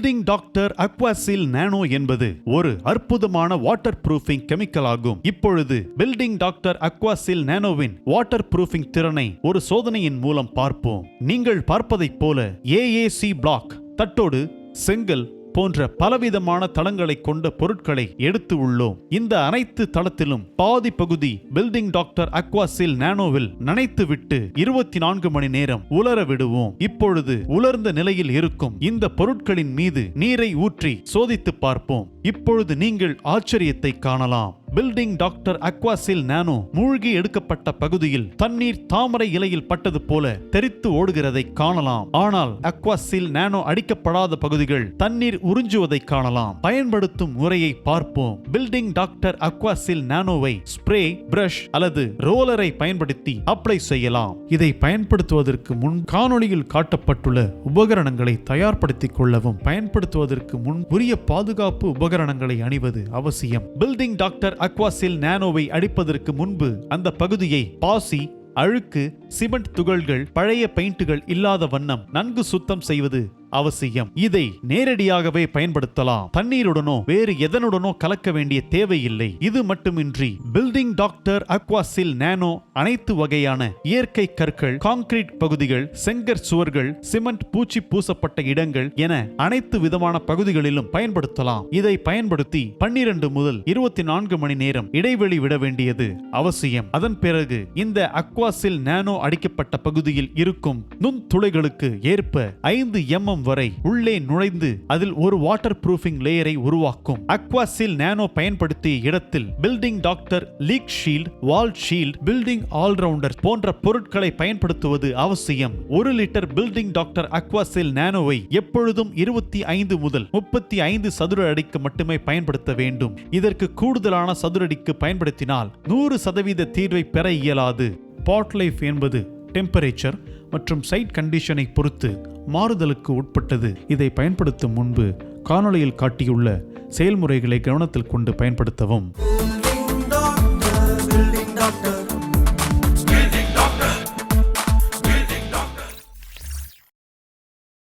Building doctor Aquasil நானோ என்பது ஒரு அற்புதமான வாட்டர் ப்ரூஃபிங் கெமிக்கல் ஆகும். இப்பொழுது பில்டிங் டாக்டர் அக்வாசில் நானோவின் வாட்டர் ப்ரூஃபிங் திறனை ஒரு சோதனையின் மூலம் பார்ப்போம். நீங்கள் பார்ப்பதைப் போல ஏஏசி பிளாக் தட்டோடு செங்கல் போன்ற பலவிதமான தளங்களை கொண்ட பொருட்களை எடுத்து உள்ளோம். இந்த அனைத்து தளத்திலும் பாதி பகுதி பில்டிங் டாக்டர் அக்வாசில் நானோவில் நனைத்து விட்டு இருபத்தி நான்கு மணி நேரம் உலர விடுவோம். இப்பொழுது உலர்ந்த நிலையில் இருக்கும் இந்த பொருட்களின் மீது நீரை ஊற்றி சோதித்து பார்ப்போம். இப்பொழுது நீங்கள் ஆச்சரியத்தை காணலாம். பில்டிங் டாக்டர் அக்வாசில் நானோ மூழ்கி எடுக்கப்பட்ட பகுதியில் தண்ணீர் தாமரை இலையில் பட்டது போல தெரித்து ஓடுகிறதை காணலாம். ஆனால் அக்வாசில் நானோ அடிக்கப்படாத பகுதிகள் தண்ணீர் உறிஞ்சுவதை காணலாம். பயன்படுத்தும் முறையை பார்ப்போம். பில்டிங் டாக்டர் அக்வாசில் நானோவை ஸ்ப்ரே பிரஷ் அல்லது ரோலரை பயன்படுத்தி அப்ளை செய்யலாம். இதை பயன்படுத்துவதற்கு முன் காணொளியில் காட்டப்பட்டுள்ள உபகரணங்களை தயார்படுத்திக் கொள்ளவும் பயன்படுத்துவதற்கு முன் உரிய பாதுகாப்பு உபகரணங்களை அணிவது அவசியம். பில்டிங் டாக்டர் அக்வாசில் நானோவை அடிப்பதற்கு முன்பு அந்த பகுதியை பாசி அழுக்கு சிமெண்ட் துகள்கள் பழைய பெயிண்டுகள் இல்லாத வண்ணம் நன்கு சுத்தம் செய்வது அவசியம். இதை நேரடியாகவே பயன்படுத்தலாம். தண்ணீருடனோ வேறு எதனுடனோ கலக்க வேண்டிய தேவையில்லை. இது மட்டுமின்றி பில்டிங் டாக்டர் அக்வாசில் நானோ அனைத்து வகையான இயற்கை கற்கள் கான்கிரீட் பகுதிகள் செங்கற் சுவர்கள் சிமெண்ட் பூச்சி பூசப்பட்ட இடங்கள் என அனைத்து விதமான பகுதிகளிலும் பயன்படுத்தலாம். இதை பயன்படுத்தி பன்னிரண்டு முதல் இருபத்தி நான்கு மணி நேரம் இடைவெளி விட வேண்டியது அவசியம். அதன் பிறகு இந்த அக்வாசில் நானோ அடிக்கப்பட்ட பகுதியில் இருக்கும் நுண்துளைகளுக்கு ஏற்ப ஐந்து எம்எம் வரை உள்ளே நுழைந்து அதில் ஒரு வாட்டர் ப்ரூஃபிங் லேயரை உருவாக்கும் அக்வாசில் நானோ பயன்படுத்திய இடத்தில் Building Doctor Leak Shield Wall Shield Building Allrounder போன்ற பொருட்களை பயன்படுத்துவது அவசியம். ஒரு லிட்டர் பில்டிங் டாக்டர் அக்வாசில் நானோவை எப்பொழுதும் இருபத்தி ஐந்து முதல் முப்பத்தி ஐந்து சதுர அடிக்கு மட்டுமே பயன்படுத்த வேண்டும். இதற்கு கூடுதலான சதுரடிக்கு பயன்படுத்தினால் நூறு சதவீத தீர்வை பெற இயலாது. பாட் லைஃப் என்பது டெம்பரேச்சர் மற்றும் சைட் கண்டிஷனை பொறுத்து மாறுதலுக்கு உட்பட்டது. இதை பயன்படுத்தும் முன்பு காணொளியில் காட்டியுள்ள செயல்முறைகளை கவனத்தில் கொண்டு பயன்படுத்தவும்.